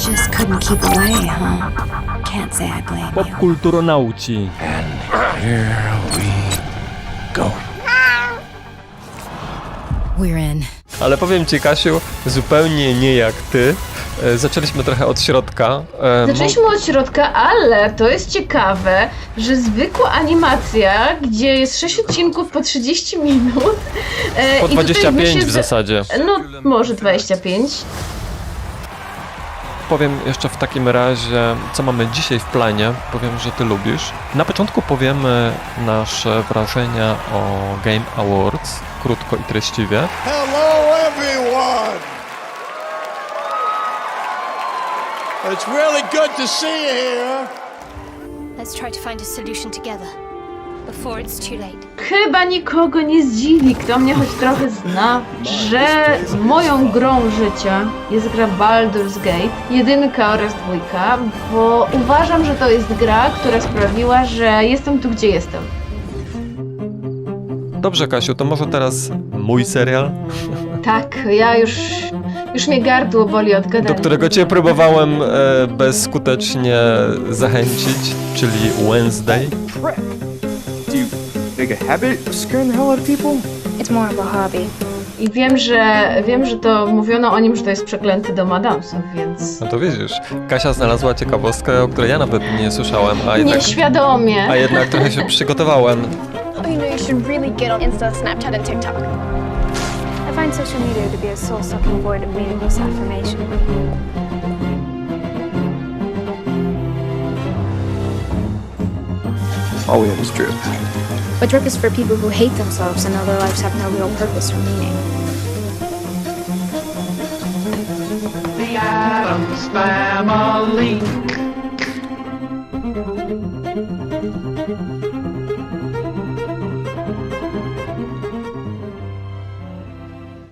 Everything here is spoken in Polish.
Just couldn't keep away, huh? Can't say I blame you. Popkulturonauci. Here we go. We're in. Ale powiem ci, Kasiu, zupełnie nie jak ty. E, Zaczęliśmy trochę od środka. E, mo- Zaczęliśmy od środka, ale to jest ciekawe, że zwykła animacja, gdzie jest 6 odcinków po 30 minut. e, Po i tutaj 25 myślę, w że- zasadzie. No, może 25. Powiem jeszcze w takim razie, co mamy dzisiaj w planie. Powiem, że ty lubisz. Na początku powiemy nasze wrażenia o Game Awards, krótko i treściwie. Hello, everyone. It's really good to see you here. Let's try to find a solution together before it's too late. Chyba nikogo nie zdziwi, kto mnie choć trochę zna, że moją grą życia jest gra Baldur's Gate, jedynka oraz dwójka, bo uważam, że to jest gra, która sprawiła, że jestem tu, gdzie jestem. Dobrze, Kasiu, to może teraz mój serial, Tak, ja już, już mnie gardło boli od gadania. do którego cię próbowałem e, bezskutecznie zachęcić, czyli Wednesday. Make a habit of scaring the hell out of people? It's more of a hobby. I wiem, że wiem, że to mówiono o nim, że to jest przeklęty dom Adamsów, więc No to widzisz, Kasia znalazła ciekawostkę, o której ja nawet nie słyszałem, a jednak, nieświadomie. a jednak trochę się przygotowałem. Oh, you know, you should really get on Insta, Snapchat, and TikTok. I find social media to be a soul-sucking void of meaningless affirmation. All we have is drip. But drip is for people who hate themselves and know their lives have no real purpose or meaning. The Adams Family